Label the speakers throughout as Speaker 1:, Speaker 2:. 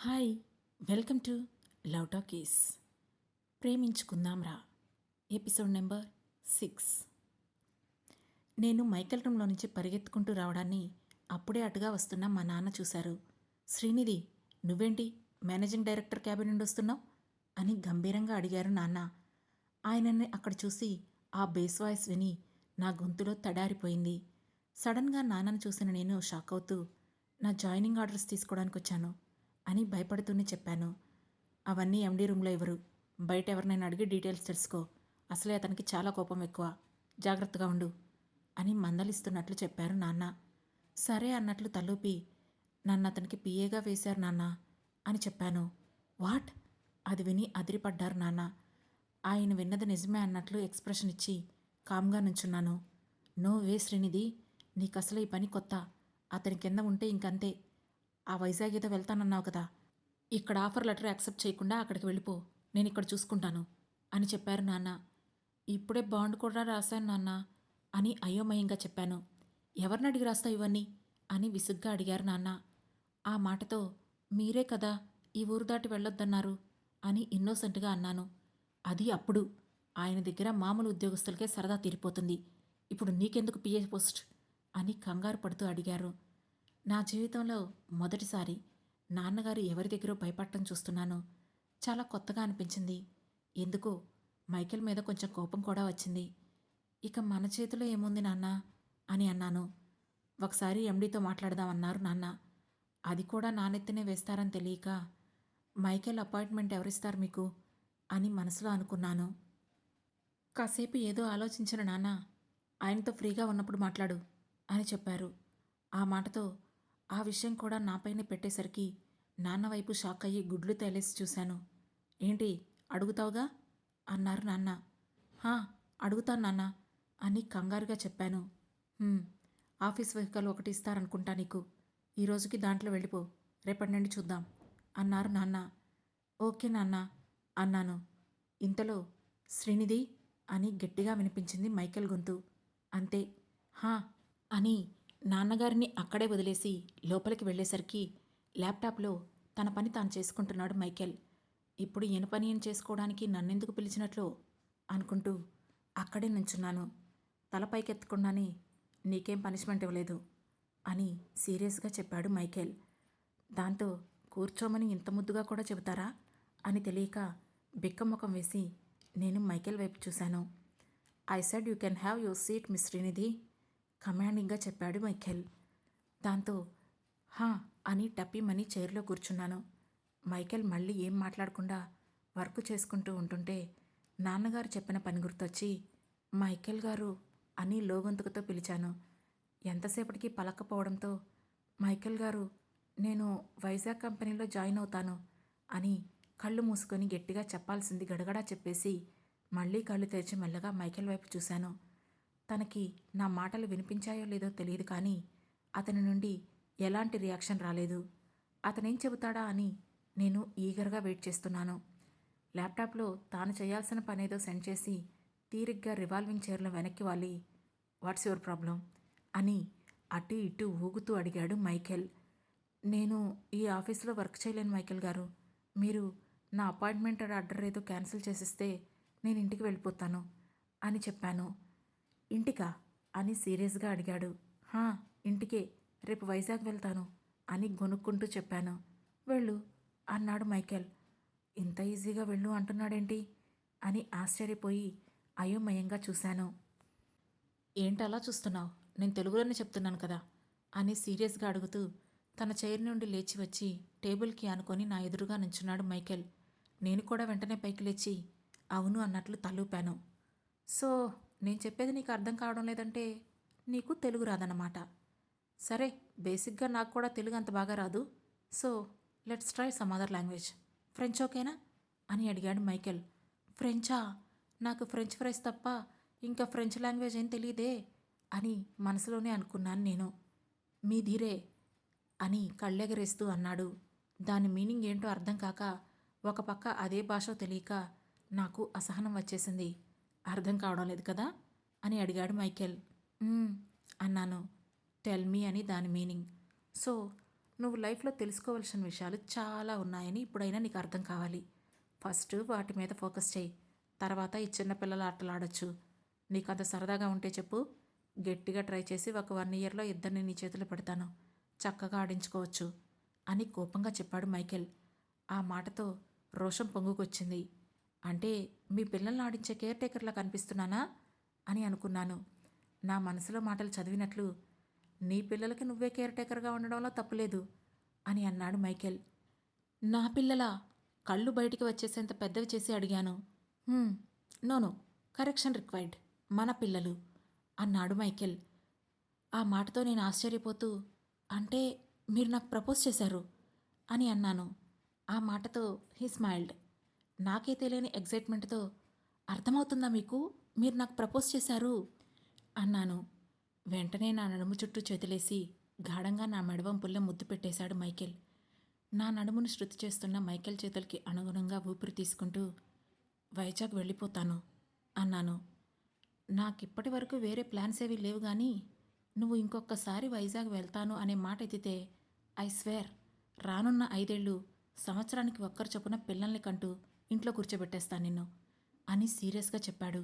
Speaker 1: Hi welcome to love talkies. ప్రేమించుకుందాం రా episode number six. నేను Michael రూమ్లో నుంచి పరిగెత్తుకుంటూ రావడాన్ని అప్పుడే అటుగా వస్తున్న మా నాన్న చూశారు. శ్రీనిధి నువ్వేంటి మేనేజింగ్ డైరెక్టర్ క్యాబిన్ నుండి వస్తున్నావు? అని గంభీరంగా అడిగారు నాన్న. ఆయనని అక్కడ చూసి ఆ బేస్ వాయిస్ విని నా గొంతులో తడారిపోయింది. సడన్గా నాన్నను చూసిన నేను షాక్ అవుతూ నా జాయినింగ్ ఆర్డర్స్ తీసుకోవడానికి వచ్చాను అని భయపడుతూనే చెప్పాను. అవన్నీ ఎండీ రూమ్లో ఇవ్వరు. బయట ఎవరినైనా అడిగి డీటెయిల్స్ తెలుసుకో. అసలే అతనికి చాలా కోపం ఎక్కువ. జాగ్రత్తగా ఉండు అని మందలిస్తున్నట్లు చెప్పారు నాన్న. సరే అన్నట్లు తలూపి నన్ను అతనికి పిఏగా వేశారు నాన్న అని చెప్పాను. వాట్? అది విని అదిరిపడ్డారు నాన్న. ఆయన విన్నది నిజమే అన్నట్లు ఎక్స్ప్రెషన్ ఇచ్చి కామ్గా నుంచున్నాను. నో వే శ్రీనిధి నీకు అసలు ఈ పని కొత్త. అతని కింద ఉంటే ఇంకంతే. ఆ వైజాగ్ ఏదో వెళ్తానన్నావు కదా. ఇక్కడ ఆఫర్ లెటర్ యాక్సెప్ట్ చేయకుండా అక్కడికి వెళ్ళిపో. నేను ఇక్కడ చూసుకుంటాను అని చెప్పారు నాన్న. ఇప్పుడే బాండ్ కూడా రాశాను నాన్న అని అయోమయంగా చెప్పాను. ఎవరిని అడిగి రాస్తావు ఇవన్నీ? అని విసుగ్గా అడిగారు నాన్న. ఆ మాటతో మీరే కదా ఈ ఊరు దాటి వెళ్ళొద్దన్నారు అని ఇన్నోసెంట్గా అన్నాను. అది అప్పుడు. ఆయన దగ్గర మామూలు ఉద్యోగస్తులకే సరదా తీరిపోతుంది. ఇప్పుడు నీకెందుకు పిఏ పోస్ట్? అని కంగారు పడుతూ అడిగారు. నా జీవితంలో మొదటిసారి నాన్నగారు ఎవరి దగ్గర భయపడటం చూస్తున్నాను. చాలా కొత్తగా అనిపించింది. ఎందుకు మైకేల్ మీద కొంచెం కోపం కూడా వచ్చింది. ఇక మన చేతిలో ఏముంది నాన్న? అని అన్నాను. ఒకసారి ఎండీతో మాట్లాడదామన్నారు నాన్న. అది కూడా నానెత్తినే వేస్తారని తెలియక మైకేల్ అపాయింట్మెంట్ ఎవరిస్తారు మీకు? అని మనసులో అనుకున్నాను. కాసేపు ఏదో ఆలోచించిన నాన్న. ఆయనతో ఫ్రీగా ఉన్నప్పుడు మాట్లాడు అని చెప్పారు. ఆ మాటతో ఆ విషయం కూడా నాపైనే పెట్టేసరికి నాన్న వైపు షాక్ అయ్యి గుడ్లు తేలేసి చూశాను. ఏంటి అడుగుతావుగా? అన్నారు నాన్న. హా అడుగుతాను నాన్న అని కంగారుగా చెప్పాను. ఆఫీస్ వెహికల్ ఒకటి ఇస్తారనుకుంటా నీకు. ఈ రోజుకి దాంట్లో వెళ్ళిపో. రేపటి నుండి చూద్దాం అన్నారు నాన్న. ఓకే నాన్న అన్నాను. ఇంతలో శ్రీనిధి అని గట్టిగా వినిపించింది మైకేల్ గొంతు. అంతే. హా అని నాన్నగారిని అక్కడే వదిలేసి లోపలికి వెళ్ళేసరికి ల్యాప్టాప్లో తన పని తాను చేసుకుంటున్నాడు మైకేల్. ఇప్పుడు ఈయన పని ఏం చేసుకోవడానికి నన్నెందుకు పిలిచినట్లు అనుకుంటూ అక్కడే నుంచున్నాను. తల పైకెత్తకుండానే నీకేం పనిష్మెంట్ ఇవ్వలేదు అని సీరియస్గా చెప్పాడు మైకేల్. దాంతో కూర్చోమని ఇంత ముద్దుగా కూడా చెబుతారా అని తెలియక బిక్కముఖం వేసి నేను మైకేల్ వైపు చూశాను. I said you can have your seat miss Srinidhi. కమాండింగ్గా చెప్పాడు మైఖేల్. దాంతో హా అని టప్పిమని చైర్లో కూర్చున్నాను. మైకేల్ మళ్ళీ ఏం మాట్లాడకుండా వర్క్ చేసుకుంటూ ఉంటుంటే నాన్నగారు చెప్పిన పని గుర్తొచ్చి మైకేల్ గారు అని లోగొంతుకుతో పిలిచాను. ఎంతసేపటికి పలకపోవడంతో మైకేల్ గారు నేను వైజాగ్ కంపెనీలో జాయిన్ అవుతాను అని కళ్ళు మూసుకొని గట్టిగా చెప్పాల్సింది గడగడా చెప్పేసి మళ్ళీ కళ్ళు తెరిచి మెల్లగా మైకేల్ వైపు చూశాను. తనకి నా మాటలు వినిపించాయో లేదో తెలియదు కానీ అతని నుండి ఎలాంటి రియాక్షన్ రాలేదు. అతనేం చెబుతాడా అని నేను ఈగర్గా వెయిట్ చేస్తున్నాను. ల్యాప్టాప్లో తాను చేయాల్సిన పనేదో సెండ్ చేసి తీరిగ్గా రివాల్వింగ్ చైర్లో వెనక్కి వాలి. What's your problem? అని అటు ఇటు ఊగుతూ అడిగాడు మైఖేల్. నేను ఈ ఆఫీస్లో వర్క్ చేయలేను మైఖేల్ గారు. మీరు నా అపాయింట్మెంట్ ఆర్డర్ ఏదో క్యాన్సిల్ చేసిస్తే నేను ఇంటికి వెళ్ళిపోతాను అని చెప్పాను. ఇంటికా? అని సీరియస్గా అడిగాడు. హా ఇంటికే. రేపు వైజాగ్ వెళ్తాను అని గొనుక్కుంటూ చెప్పాను. వెళ్ళు అన్నాడు మైకేల్. ఇంత ఈజీగా వెళ్ళు అంటున్నాడేంటి? అని ఆశ్చర్యపోయి అయోమయంగా చూశాను. ఏంటలా చూస్తున్నావు? నేను తెలుగులోనే చెప్తున్నాను కదా? అని సీరియస్గా అడుగుతూ తన చైర్ నుండి లేచి వచ్చి టేబుల్కి ఆనుకొని నా ఎదురుగా నించున్నాడు మైకేల్. నేను కూడా వెంటనే పైకి లేచి అవును అన్నట్లు తలూపాను. సో నేను చెప్పేది నీకు అర్థం కావడం లేదంటే నీకు తెలుగు రాదన్నమాట. సరే బేసిక్గా నాకు కూడా తెలుగు అంత బాగా రాదు. So let's try some other language. French ఓకేనా? అని అడిగాడు మైకేల్. ఫ్రెంచా? నాకు ఫ్రెంచ్ ఫ్రైస్ తప్ప ఇంకా ఫ్రెంచ్ లాంగ్వేజ్ ఏం తెలియదే అని మనసులోనే అనుకున్నాను నేను. మీ ధీరే అని కళ్ళెగరేస్తూ అన్నాడు. దాని మీనింగ్ ఏంటో అర్థం కాక ఒక పక్క అదే భాష తెలియక నాకు అసహనం వచ్చేసింది. అర్థం కావడం లేదు కదా అని అడిగాడు మైకేల్. అన్నాను. టెల్ మీ అని దాని మీనింగ్. సో నువ్వు లైఫ్లో తెలుసుకోవాల్సిన విషయాలు చాలా ఉన్నాయని ఇప్పుడైనా నీకు అర్థం కావాలి. ఫస్ట్ వాటి మీద ఫోకస్ చేయి. తర్వాత ఈ చిన్నపిల్లల ఆటలాడొచ్చు నీకు అంత సరదాగా ఉంటే చెప్పు. గట్టిగా ట్రై చేసి ఒక వన్ ఇయర్లో ఇద్దరిని నీ చేతులు పెడతాను. చక్కగా ఆడించుకోవచ్చు అని కోపంగా చెప్పాడు మైకేల్. ఆ మాటతో రోషం పొంగుకొచ్చింది. అంటే మీ పిల్లల్ని ఆడించే కేర్ టేకర్లా కనిపిస్తున్నానా అని అనుకున్నాను. నా మనసులో మాటలు చదివినట్లు నీ పిల్లలకి నువ్వే కేర్ టేకర్గా ఉండడంలో తప్పులేదు అని అన్నాడు మైకేల్. నా పిల్లల? కళ్ళు బయటికి వచ్చేసేంత పెద్దవి చేసి అడిగాను. నోను కరెక్షన్ రిక్వైర్డ్ మన పిల్లలు అన్నాడు మైకేల్. ఆ మాటతో నేను ఆశ్చర్యపోతూ అంటే మీరు నాకు ప్రపోజ్ చేశారు అని అన్నాను. ఆ మాటతో హీ స్మైల్డ్ నాకే తెలియని ఎగ్జైట్మెంట్తో అర్థమవుతుందా మీకు? మీరు నాకు ప్రపోజ్ చేశారు. అన్నాను. వెంటనే నా నడుము చుట్టూ చేతులేసి గాఢంగా నా మెడవంపుల్లో ముద్దు పెట్టేశాడు మైకేల్. నా నడుమును శృతి చేస్తున్న మైకేల్ చేతులకి అనుగుణంగా ఊపిరి తీసుకుంటూ వైజాగ్ వెళ్ళిపోతాను అన్నాను. నాకిప్పటి వరకు వేరే ప్లాన్స్ ఏవి లేవు కానీ నువ్వు ఇంకొకసారి వైజాగ్ వెళ్తాను అనే మాట ఎత్తితే ఐ స్వేర్ రానున్న ఐదేళ్ళు సంవత్సరానికి ఒక్కరు చొప్పున పిల్లల్ని కంటూ ఇంట్లో కూర్చోబెట్టేస్తాను నిన్ను అని సీరియస్గా చెప్పాడు.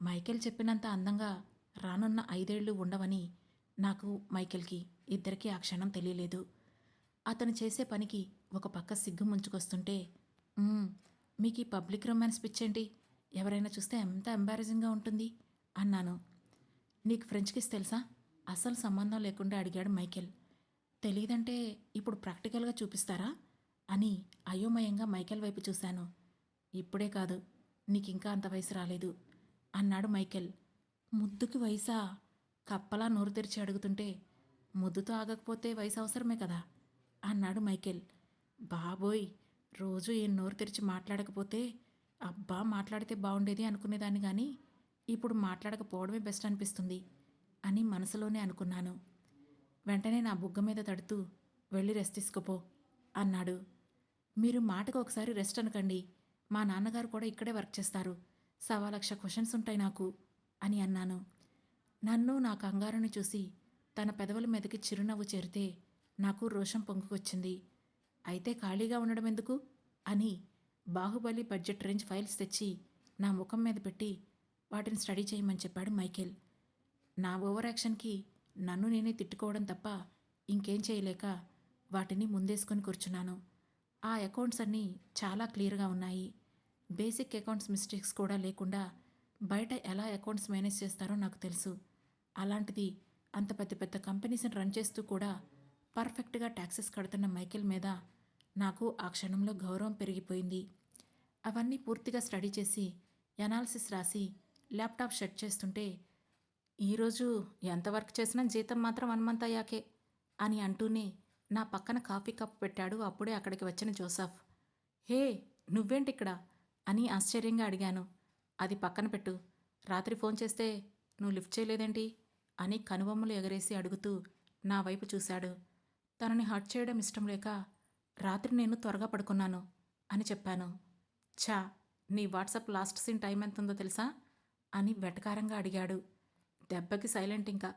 Speaker 1: మైకేల్ చెప్పినంత అందంగా రానున్న ఐదేళ్ళు ఉండవని నాకు మైకేల్కి ఇద్దరికీ ఆ క్షణం తెలియలేదు. అతను చేసే పనికి ఒక పక్క సిగ్గు ముంచుకొస్తుంటే మీకు ఈ పబ్లిక్ రొమాన్స్ పిచ్చేంటి? ఎవరైనా చూస్తే ఎంత ఎంబారసింగ్గా ఉంటుంది? అన్నాను. నీకు ఫ్రెంచ్ కిస్ తెలుసా? అసలు సంబంధం లేకుండా అడిగాడు మైకేల్. తెలియదంటే ఇప్పుడు ప్రాక్టికల్గా చూపిస్తారా? అని అయోమయంగా మైకేల్ వైపు చూశాను. ఇప్పుడే కాదు నీకింకా అంత వయసు రాలేదు అన్నాడు మైకేల్. ముద్దుకి వయసా? కప్పలా నోరు తెరిచి అడుగుతుంటే ముద్దుతో ఆగకపోతే వయసు అవసరమే కదా అన్నాడు మైకేల్. బాబోయ్ రోజు ఈ నోరు తెరిచి మాట్లాడకపోతే అబ్బా మాట్లాడితే బాగుండేది అనుకునేదాన్ని కానీ ఇప్పుడు మాట్లాడకపోవడమే బెస్ట్ అనిపిస్తుంది అని మనసులోనే అనుకున్నాను. వెంటనే నా బుగ్గ మీద తడుతూ వెళ్ళి రెస్ట్ తీసుకోపో అన్నాడు. మీరు మాటకు ఒకసారి రెస్ట్ అనకండి. మా నాన్నగారు కూడా ఇక్కడే వర్క్ చేస్తారు. సవా లక్ష క్వశ్చన్స్ ఉంటాయి నాకు అని అన్నాను. నన్ను నా కంగారుని చూసి తన పెదవుల మీదకి చిరునవ్వు చేరితే నాకు రోషం పొంగుకొచ్చింది. అయితే ఖాళీగా ఉండడం ఎందుకు? అని బాహుబలి బడ్జెట్ రేంజ్ ఫైల్స్ తెచ్చి నా ముఖం మీద పెట్టి వాటిని స్టడీ చేయమని చెప్పాడు మైకేల్. నా ఓవర్ యాక్షన్కి నన్ను నేనే తిట్టుకోవడం తప్ప ఇంకేం చేయలేక వాటిని ముందేసుకొని కూర్చున్నాను. ఆ అకౌంట్స్ అన్నీ చాలా క్లియర్గా ఉన్నాయి. బేసిక్ అకౌంట్స్ మిస్టేక్స్ కూడా లేకుండా బయట ఎలా అకౌంట్స్ మేనేజ్ చేస్తారో నాకు తెలుసు. అలాంటిది అంత పెద్ద పెద్ద కంపెనీస్ని రన్ చేస్తూ కూడా పర్ఫెక్ట్గా ట్యాక్సెస్ కడుతున్న మైకేల్ మీద నాకు ఆ క్షణంలో గౌరవం పెరిగిపోయింది. అవన్నీ పూర్తిగా స్టడీ చేసి ఎనాలిసిస్ రాసి ల్యాప్టాప్ షట్ చేస్తుంటే ఈరోజు ఎంత వర్క్ చేసినా జీతం మాత్రం వన్ మంత్ అయ్యాకే అని అంటూనే నా పక్కన కాఫీ కప్ పెట్టాడు అప్పుడే అక్కడికి వచ్చిన జోసఫ్. హే నువ్వేంటి ఇక్కడ అని ఆశ్చర్యంగా అడిగాను. అది పక్కన పెట్టు. రాత్రి ఫోన్ చేస్తే నువ్వు లిఫ్ట్ చేయలేదేంటి? అని కనుబొమ్మలు ఎగరేసి అడుగుతూ నా వైపు చూశాడు. తనని హర్ట్ చేయడం ఇష్టం లేక రాత్రి నేను త్వరగా పడుకున్నాను అని చెప్పాను. ఛా నీ వాట్సాప్ లాస్ట్ సీన్ టైం ఎంత ఉందో తెలుసా? అని వెటకారంగా అడిగాడు. దెబ్బకి సైలెంట్ ఇంకా.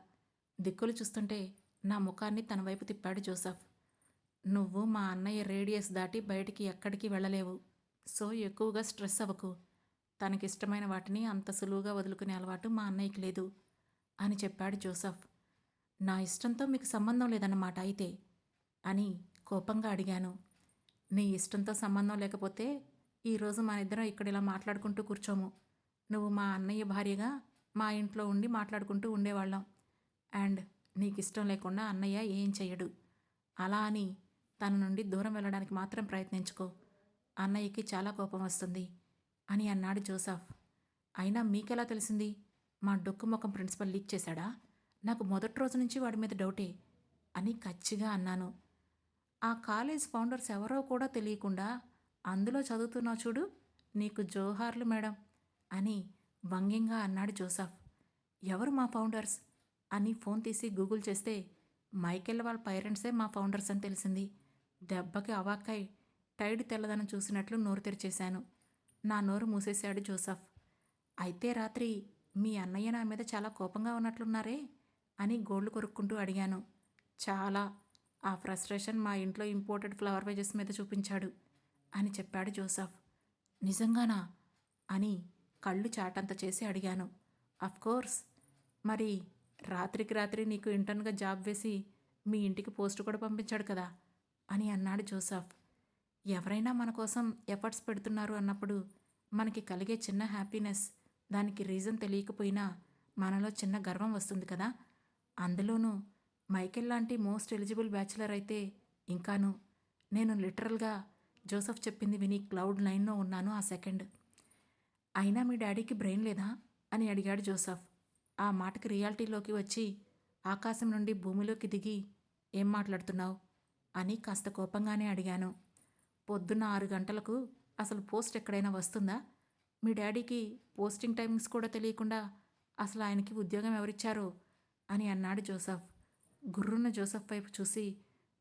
Speaker 1: దిక్కులు చూస్తుంటే నా ముఖాన్ని తన వైపు తిప్పాడు జోసఫ్. నువ్వు మా అన్నయ్య రేడియస్ దాటి బయటికి ఎక్కడికి వెళ్ళలేవు. సో ఎక్కువగా స్ట్రెస్ అవ్వకు. తనకిష్టమైన వాటిని అంత సులువుగా వదులుకునే అలవాటు మా అన్నయ్యకి లేదు అని చెప్పాడు జోసఫ్. నా ఇష్టంతో మీకు సంబంధం లేదన్నమాట అయితే అని కోపంగా అడిగాను. నీ ఇష్టంతో సంబంధం లేకపోతే ఈరోజు మన ఇద్దరం ఇక్కడ ఇలా మాట్లాడుకుంటూ కూర్చోము. నువ్వు మా అన్నయ్య భార్యగా మా ఇంట్లో ఉండి మాట్లాడుకుంటూ ఉండేవాళ్ళం. అండ్ నీకు ఇష్టం లేకుండా అన్నయ్య ఏం చెయ్యడు. అలా అని తన నుండి దూరం వెళ్ళడానికి మాత్రం ప్రయత్నించుకో. అన్నయ్యకి చాలా కోపం వస్తుంది అని అన్నాడు జోసఫ్. అయినా మీకెలా తెలిసింది? మా డొక్కు ముఖం ప్రిన్సిపల్ లీక్ చేశాడా? నాకు మొదటి రోజు నుంచి వాడి మీద డౌటే అని కచ్చిగా అన్నాను. ఆ కాలేజ్ ఫౌండర్స్ ఎవరో కూడా తెలియకుండా అందులో చదువుతున్నావు చూడు నీకు జోహార్లు మేడం అని వంగ్యంగా అన్నాడు జోసఫ్. ఎవరు మా ఫౌండర్స్? అని ఫోన్ తీసి గూగుల్ చేస్తే మైకెల్ వాళ్ళ పేరెంట్సే మా ఫౌండర్స్ అని తెలిసింది. దెబ్బకి అవాక్కై టైడ్ తెల్లదనం చూసినట్లు నోరు తెరిచేశాను. నా నోరు మూసేశాడు జోసఫ్. అయితే రాత్రి మీ అన్నయ్య నా మీద చాలా కోపంగా ఉన్నట్లున్నారే? అని గోళ్ళు కొరుక్కుంటూ అడిగాను. చాలా. ఆ ఫ్రస్ట్రేషన్ మా ఇంట్లో ఇంపోర్టెడ్ ఫ్లవర్ వేజెస్ మీద చూపించాడు అని చెప్పాడు జోసఫ్. నిజంగానా? అని కళ్ళు చాటంత చేసి అడిగాను. కోర్స్. మరి రాత్రికి రాత్రి నీకు ఇంటర్న్గా జాబ్ వేసి మీ ఇంటికి పోస్ట్ కూడా పంపించాడు కదా అని అన్నాడు జోసఫ్. ఎవరైనా మన కోసం ఎఫర్ట్స్ పెడుతున్నారు అన్నప్పుడు మనకి కలిగే చిన్న హ్యాపీనెస్ దానికి రీజన్ తెలియకపోయినా మనలో చిన్న గర్వం వస్తుంది కదా. అందులోనూ మైకెల్ లాంటి మోస్ట్ ఎలిజిబుల్ బ్యాచులర్ అయితే ఇంకాను నేను లిటరల్గా జోసఫ్ చెప్పింది విని క్లౌడ్ నైన్లో ఉన్నాను ఆ సెకండ్. అయినా మీ డాడీకి బ్రెయిన్ లేదా? అని అడిగాడు జోసఫ్. ఆ మాటకి రియాలిటీలోకి వచ్చి ఆకాశం నుండి భూమిలోకి దిగి ఏం మాట్లాడుతున్నావు? అని కాస్త కోపంగానే అడిగాను. పొద్దున్న ఆరు గంటలకు అసలు పోస్ట్ ఎక్కడైనా వస్తుందా? మీ డాడీకి పోస్టింగ్ టైమింగ్స్ కూడా తెలియకుండా అసలు ఆయనకి ఉద్యోగం ఎవరిచ్చారో? అని అన్నాడు జోసఫ్. గుర్రున్న జోసఫ్ వైపు చూసి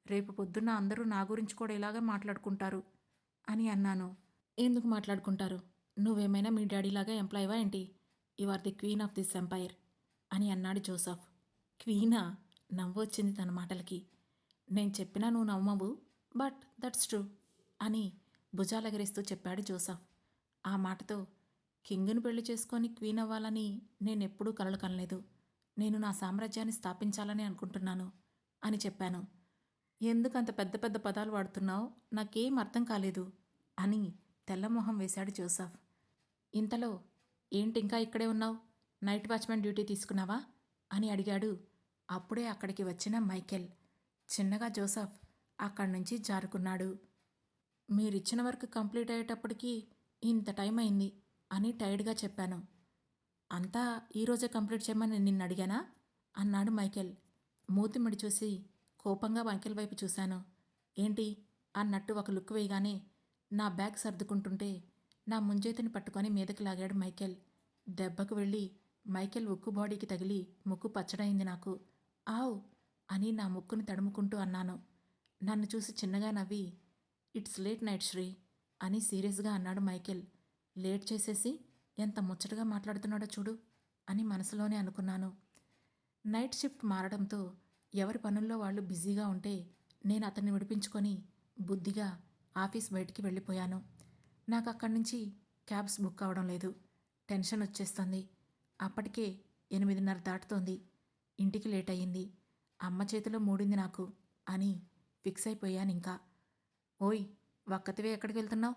Speaker 1: రేపు పొద్దున్న అందరూ నా గురించి కూడా ఇలాగే మాట్లాడుకుంటారు అని అన్నాను. ఎందుకు మాట్లాడుకుంటారు? నువ్వేమైనా మీ డాడీలాగా ఎంప్లాయీవా ఏంటి? You are the queen of this empire. అని అన్నాడు జోసఫ్. క్వీనా నవ్వొచ్చింది తన మాటలకి. నేను చెప్పినా నువ్వు నవ్వవు బట్ దట్స్ ట్రూ అని భుజాలగరిస్తూ చెప్పాడు జోసఫ్. ఆ మాటతో కింగ్ను పెళ్ళి చేసుకొని క్వీన్ అవ్వాలని నేనెప్పుడూ కలలు కనలేదు. నేను నా సామ్రాజ్యాన్ని స్థాపించాలని అనుకుంటున్నాను అని చెప్పాను. ఎందుకు అంత పెద్ద పెద్ద పదాలు వాడుతున్నావు? నాకేం అర్థం కాలేదు అని తెల్లమొహం వేశాడు జోసఫ్. ఇంతలో ఏంటి ఇంకా ఇక్కడే ఉన్నావు? నైట్ వాచ్మెన్ డ్యూటీ తీసుకున్నావా? అని అడిగాడు. అప్పుడే అక్కడికి వచ్చిన మైకెల్. చిన్నగా జోసఫ్ అక్కడి నుంచి జారుకున్నాడు. మీరిచ్చిన వర్క్ కంప్లీట్ అయ్యేటప్పటికి ఇంత టైం అయింది అని టైర్డ్గా చెప్పాను. అంతా ఈరోజే కంప్లీట్ చేయమని నిన్ను అడిగానా? అన్నాడు మైకెల్. మూతిమిడి చూసి కోపంగా మైకెల్ వైపు చూశాను. ఏంటి? అన్నట్టు ఒక లుక్ వేయగానే నా బ్యాగ్ సర్దుకుంటుంటే నా ముంజేతిని పట్టుకొని మీదకి లాగాడు మైకేల్. దెబ్బకు వెళ్ళి మైకేల్ ఉక్కు బాడీకి తగిలి ముక్కు పచ్చడైంది నాకు. ఆవ్ అని నా ముక్కును తడుముకుంటూ అన్నాను. నన్ను చూసి చిన్నగా నవ్వి ఇట్స్ లేట్ నైట్ శ్రీ అని సీరియస్గా అన్నాడు మైకేల్. లేట్ చేసేసి ఎంత ముచ్చటగా మాట్లాడుతున్నాడో చూడు అని మనసులోనే అనుకున్నాను. నైట్ షిఫ్ట్ మారడంతో ఎవరి పనుల్లో వాళ్ళు బిజీగా ఉంటే నేను అతన్ని విడిపించుకొని బుద్ధిగా ఆఫీస్ బయటికి వెళ్ళిపోయాను. నాకు అక్కడి నుంచి క్యాబ్స్ బుక్ అవడం లేదు. టెన్షన్ వచ్చేస్తుంది. అప్పటికే ఎనిమిదిన్నర దాటుతోంది. ఇంటికి లేట్ అయ్యింది అమ్మ చేతిలో మూడింది నాకు అని ఫిక్స్ అయిపోయాను ఇంకా ఓయ్ ఒక్కతివే ఎక్కడికి వెళ్తున్నావు?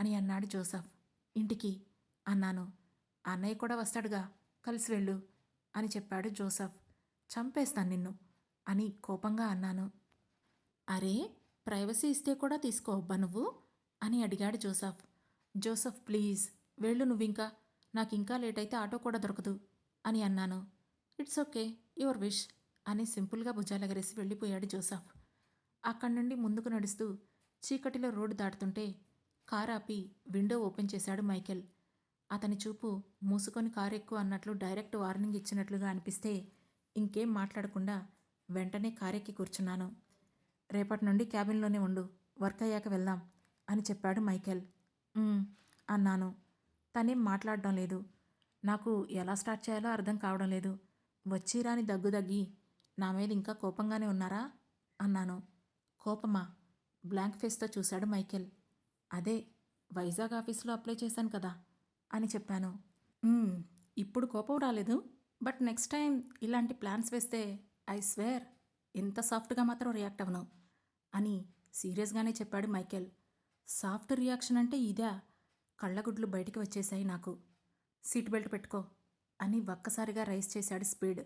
Speaker 1: అని అన్నాడు జోసఫ్. ఇంటికి. అన్నాను. అన్నయ్య కూడా వస్తాడుగా కలిసి వెళ్ళు అని చెప్పాడు జోసఫ్. చంపేస్తాను నిన్ను అని కోపంగా అన్నాను. అరే ప్రైవసీ ఇస్తే కూడా తీసుకోవబ్బా నువ్వు అని అడిగాడు జోసఫ్. జోసఫ్ ప్లీజ్ వెళ్ళు నువ్వింకా. నాకు ఇంకా లేట్ అయితే ఆటో కూడా దొరకదు అని అన్నాను. ఇట్స్ ఓకే యువర్ విష్ అని సింపుల్గా భుజాలెగరేసి వెళ్ళిపోయాడు జోసఫ్. అక్కడి నుండి ముందుకు నడుస్తూ చీకటిలో రోడ్డు దాటుతుంటే కారు ఆపి విండో ఓపెన్ చేశాడు మైకెల్. అతని చూపు మూసుకొని కారు ఎక్కువ అన్నట్లు డైరెక్ట్ వార్నింగ్ ఇచ్చినట్లుగా అనిపిస్తే ఇంకేం మాట్లాడకుండా వెంటనే కారెక్కి కూర్చున్నాను. రేపటి నుండి క్యాబిన్లోనే ఉండు వర్క్ అయ్యాక వెళ్దాం అని చెప్పాడు మైకెల్. అన్నాను. తనేం మాట్లాడడం లేదు. నాకు ఎలా స్టార్ట్ చేయాలో అర్థం కావడం లేదు. వచ్చి రాని దగ్గు దగ్గి నా మీద ఇంకా కోపంగానే ఉన్నారా? అన్నాను. కోపమా? బ్లాంక్ ఫేస్తో చూశాడు మైకేల్. అదే వైజాగ్ ఆఫీస్లో అప్లై చేశాను కదా అని చెప్పాను. ఇప్పుడు కోపం రాలేదు. బట్ నెక్స్ట్ టైం ఇలాంటి ప్లాన్స్ వేస్తే ఐ స్వేర్ ఇంత సాఫ్ట్గా మాత్రం రియాక్ట్ అవ్వను అని సీరియస్గానే చెప్పాడు మైకేల్. సాఫ్ట్ రియాక్షన్ అంటే ఇదా? కళ్ళగుడ్లు బయటికి వచ్చేశాయి నాకు. సీట్ బెల్ట్ పెట్టుకో అని ఒక్కసారిగా రైస్ చేశాడు స్పీడ్.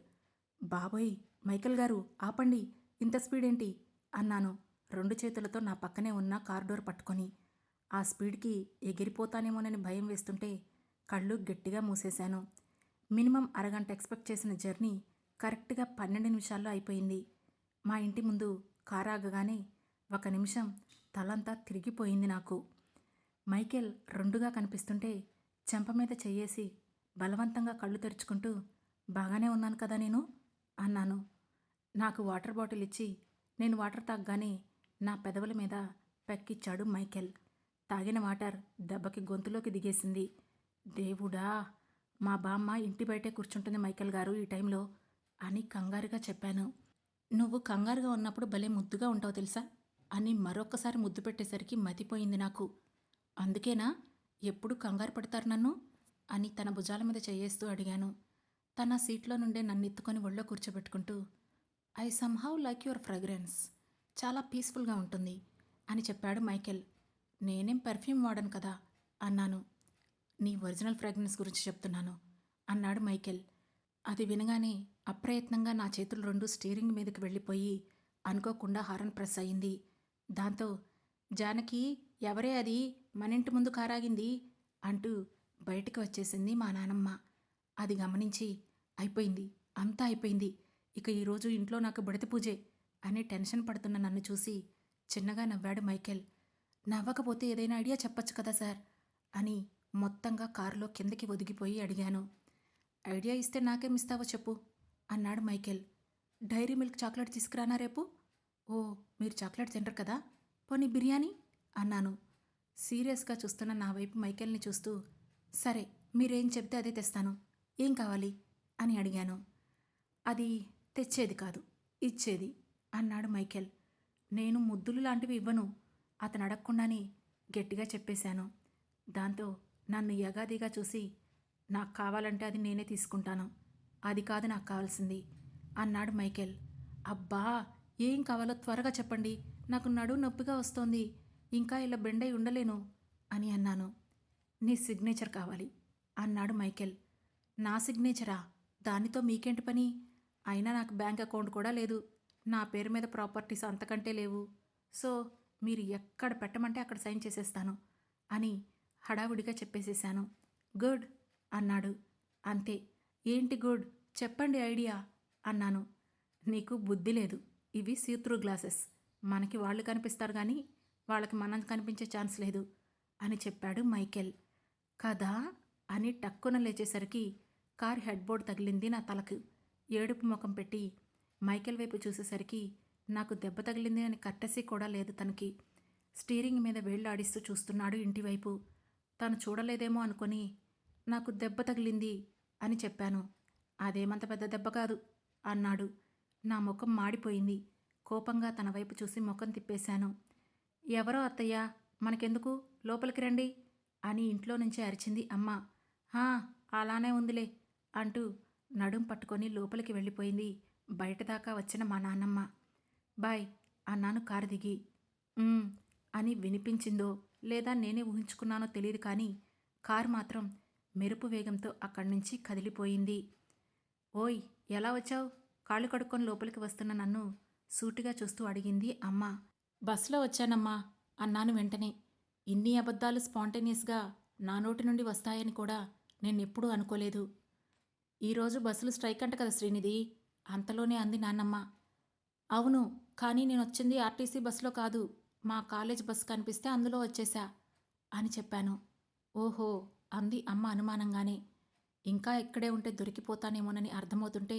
Speaker 1: బాబోయ్ మైకేల్ గారు ఆపండి. ఇంత స్పీడ్ ఏంటి అన్నాను రెండు చేతులతో నా పక్కనే ఉన్న కార్ డోర్ పట్టుకొని. ఆ స్పీడ్కి ఎగిరిపోతానేమోనని భయం వేస్తుంటే కళ్ళు గట్టిగా మూసేశాను. మినిమం అరగంట ఎక్స్పెక్ట్ చేసిన జర్నీ కరెక్ట్గా పన్నెండు నిమిషాల్లో అయిపోయింది. మా ఇంటి ముందు కారు ఆగగానే ఒక నిమిషం తలంతా తిరిగిపోయింది నాకు. మైకేల్ రెండుగా కనిపిస్తుంటే చెంప మీద చెయ్యేసి బలవంతంగా కళ్ళు తెరుచుకుంటూ బాగానే ఉన్నాను కదా నేను? అన్నాను. నాకు వాటర్ బాటిల్ ఇచ్చి నేను వాటర్ తాగగానే నా పెదవుల మీద పెక్కిచ్చాడు మైకేల్. తాగిన వాటర్ దెబ్బకి గొంతులోకి దిగేసింది. దేవుడా మా బామ్మ ఇంటి బయటే కూర్చుంటుంది మైకేల్ గారు ఈ టైంలో అని కంగారుగా చెప్పాను. నువ్వు కంగారుగా ఉన్నప్పుడు భలే ముద్దుగా ఉంటావు తెలుసా? అని మరొక్కసారి ముద్దు పెట్టేసరికి మతిపోయింది నాకు. అందుకేనా? ఎప్పుడు కంగారు పడతారు నన్ను? అని తన భుజాల మీద చేయేస్తూ అడిగాను. తన సీట్లో నుండే నన్ను ఎత్తుకొని ఒళ్ళో కూర్చోబెట్టుకుంటూ I somehow like your fragrance. చాలా పీస్ఫుల్గా ఉంటుంది అని చెప్పాడు మైకెల్. నేనేం పెర్ఫ్యూమ్ వాడను కదా అన్నాను. నీ ఒరిజినల్ ఫ్రాగ్రెన్స్ గురించి చెప్తున్నాను అన్నాడు మైకెల్. అది వినగానే అప్రయత్నంగా నా చేతులు రెండు స్టీరింగ్ మీదకి వెళ్ళిపోయి అనుకోకుండా హారన్ ప్రెస్ అయింది. దాంతో జానకి ఎవరే అది? మన ఇంటి ముందు కారాగింది అంటూ బయటికి వచ్చేసింది మా నానమ్మ. అది గమనించి అయిపోయింది అంతా అయిపోయింది. ఇక ఈరోజు ఇంట్లో నాకు బడిత పూజే అని టెన్షన్ పడుతున్న నన్ను చూసి చిన్నగా నవ్వాడు మైకేల్. నవ్వకపోతే ఏదైనా ఐడియా చెప్పొచ్చు కదా సార్ అని మొత్తంగా కారులో కిందకి ఒదిగిపోయి అడిగాను. ఐడియా ఇస్తే నాకేం ఇస్తావో చెప్పు అన్నాడు మైకేల్. డైరీ మిల్క్ చాక్లెట్ తీసుకురానా రేపు? ఓ మీరు చాక్లెట్ తింటారు కదా? పోనీ బిర్యానీ? అన్నాను. సీరియస్గా చూస్తున్న నా వైపు మైకేల్ని చూస్తూ సరే మీరేం చెప్తే అదే తెస్తాను. ఏం కావాలి? అని అడిగాను. అది తెచ్చేది కాదు ఇచ్చేది అన్నాడు మైకేల్. నేను ముద్దులు లాంటివి ఇవ్వను అతను అడగకుండానే గట్టిగా చెప్పేశాను. దాంతో నన్ను యగాదిగా చూసి నాకు కావాలంటే అది నేనే తీసుకుంటాను అది కాదు నాకు కావాల్సింది అన్నాడు మైకేల్. అబ్బా! ఏం కావాలో త్వరగా చెప్పండి నాకు నడు నొప్పిగా వస్తోంది. ఇంకా ఇలా బెండై ఉండలేను అని అన్నాను. నీ సిగ్నేచర్ కావాలి అన్నాడు మైకెల్. నా సిగ్నేచరా? దానితో మీకేంటి పని? అయినా నాకు బ్యాంక్ అకౌంట్ కూడా లేదు. నా పేరు మీద ప్రాపర్టీస్ అంతకంటే లేవు. సో మీరు ఎక్కడ పెట్టమంటే అక్కడ సైన్ చేసేస్తాను అని హడావుడిగా చెప్పేసేశాను. గుడ్ అన్నాడు. అంతే. ఏంటి గుడ్? చెప్పండి ఐడియా అన్నాను. నీకు బుద్ధి లేదు. ఇవి సీత్రూ గ్లాసెస్. మనకి వాళ్ళు కనిపిస్తారు కానీ వాళ్ళకి మనం కనిపించే ఛాన్స్ లేదు అని చెప్పాడు మైకేల్. కదా? అని టక్కున లేచేసరికి కార్ హెడ్ బోర్డ్ తగిలింది నా తలకు. ఏడుపు ముఖం పెట్టి మైకేల్ వైపు చూసేసరికి నాకు దెబ్బ తగిలింది అని కట్టసి కూడా లేదు తనకి. స్టీరింగ్ మీద వేళ్ళాడిస్తూ చూస్తున్నాడు ఇంటివైపు. తను చూడలేదేమో అనుకొని నాకు దెబ్బ తగిలింది అని చెప్పాను. అదేమంత పెద్ద దెబ్బ కాదు అన్నాడు. నా ముఖం మాడిపోయింది. కోపంగా తన వైపు చూసి ముఖం తిప్పేశాను. ఎవరో అత్తయ్య మనకెందుకు? లోపలికి రండి అని ఇంట్లో నుంచి అరిచింది అమ్మ. హా అలానే ఉందిలే అంటూ నడుం పట్టుకొని లోపలికి వెళ్ళిపోయింది. బయట దాకా వచ్చిన మా నాన్నమ్మ. బాయ్ అన్నాను కారు దిగి. అని వినిపించిందో లేదా నేనే ఊహించుకున్నానో తెలియదు కానీ కారు మాత్రం మెరుపు వేగంతో అక్కడి నుంచి కదిలిపోయింది. ఓయ్ ఎలా వచ్చావు? కాళ్ళు కడుక్కొని లోపలికి వస్తున్న నన్ను సూటిగా చూస్తూ అడిగింది అమ్మ. బస్సులో వచ్చానమ్మా అన్నాను వెంటనే. ఇన్ని అబద్ధాలు స్పాంటేనియస్గా నా నోటి నుండి వస్తాయని కూడా నేను ఎప్పుడూ అనుకోలేదు ఈరోజు బస్సులు స్ట్రైక్ అంట కదా శ్రీనిధి అంతలోనే అంది నాన్నమ్మ. అవును కానీ నేను వచ్చింది ఆర్టీసీ బస్సులో కాదు మా కాలేజ్ బస్సు కనిపిస్తే అందులో వచ్చేశా అని చెప్పాను. ఓహో అంది అమ్మ అనుమానంగానే. ఇంకా ఇక్కడే ఉంటే దొరికిపోతానేమోనని అర్థమవుతుంటే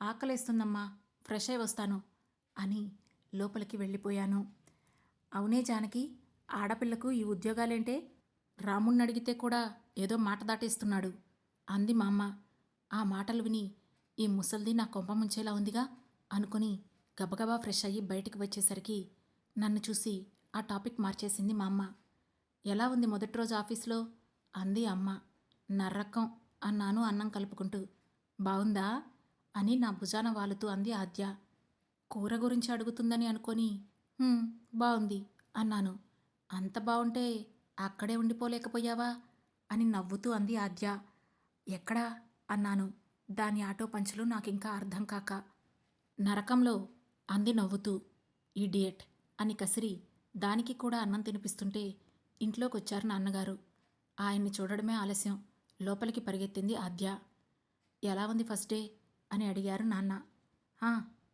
Speaker 1: ఆకలేస్తుందమ్మా ఫ్రెష్ అయి వస్తాను అని లోపలికి వెళ్ళిపోయాను. అవునే జానకి ఆడపిల్లకు ఈ ఉద్యోగాలేంటే? రాముణ్ణి అడిగితే కూడా ఏదో మాట దాటేస్తున్నాడు. అంది మా అమ్మ ఆ మాటలు విని ఈ ముసల్ది నా కొంప ముంచేలా ఉందిగా? అనుకుని గబగబా ఫ్రెష్ అయ్యి బయటికి వచ్చేసరికి నన్ను చూసి ఆ టాపిక్ మార్చేసింది మా అమ్మ ఎలా ఉంది మొదటి రోజు ఆఫీస్లో? అంది అమ్మ. నర్రకం అన్నాను అన్నం కలుపుకుంటూ. బాగుందా అని నా భుజాన వాలుతూ అంది ఆద్య. కూర గురించి అడుగుతుందని అనుకొని బాగుంది అన్నాను. అంత బాగుంటే అక్కడే ఉండిపోలేకపోయావా? అని నవ్వుతూ అంది ఆద్య. ఎక్కడా? అన్నాను. దాని ఆటో పంచులు నాకింకా అర్థం కాక. నరకంలో అంది నవ్వుతూ ఈడియట్ అని కసిరి దానికి కూడా అన్నం తినిపిస్తుంటే ఇంట్లోకి వచ్చారు నాన్నగారు. ఆయన్ని చూడడమే ఆలస్యం. లోపలికి పరిగెత్తింది ఆద్య. ఎలా ఉంది ఫస్ట్ డే? అని అడిగారు నాన్న.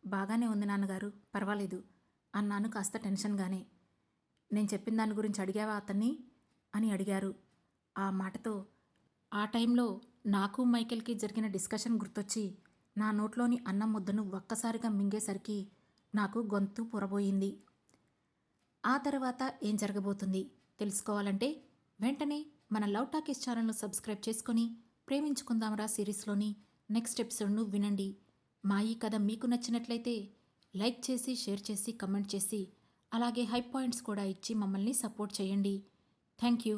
Speaker 1: బాగానే ఉంది నాన్నగారు పర్వాలేదు అన్నాను కాస్త టెన్షన్గానే. నేను చెప్పిన దాని గురించి అడిగావా అతన్ని? అని అడిగారు. ఆ మాటతో ఆ టైంలో నాకు మైకేల్కి జరిగిన డిస్కషన్ గుర్తొచ్చి నా నోట్లోని అన్నం ముద్దను ఒక్కసారిగా మింగేసరికి నాకు గొంతు పొరబోయింది. ఆ తర్వాత ఏం జరగబోతుంది తెలుసుకోవాలంటే వెంటనే మన లవ్ టాకీస్ ఛానల్ను సబ్స్క్రైబ్ చేసుకొని ప్రేమించుకుందామరా సిరీస్లోని నెక్స్ట్ ఎపిసోడ్ను వినండి. మా ఈ కథ మీకు నచ్చినట్లయితే లైక్ చేసి షేర్ చేసి కమెంట్ చేసి అలాగే హై పాయింట్స్ కూడా ఇచ్చి మమ్మల్ని సపోర్ట్ చేయండి. Thank you.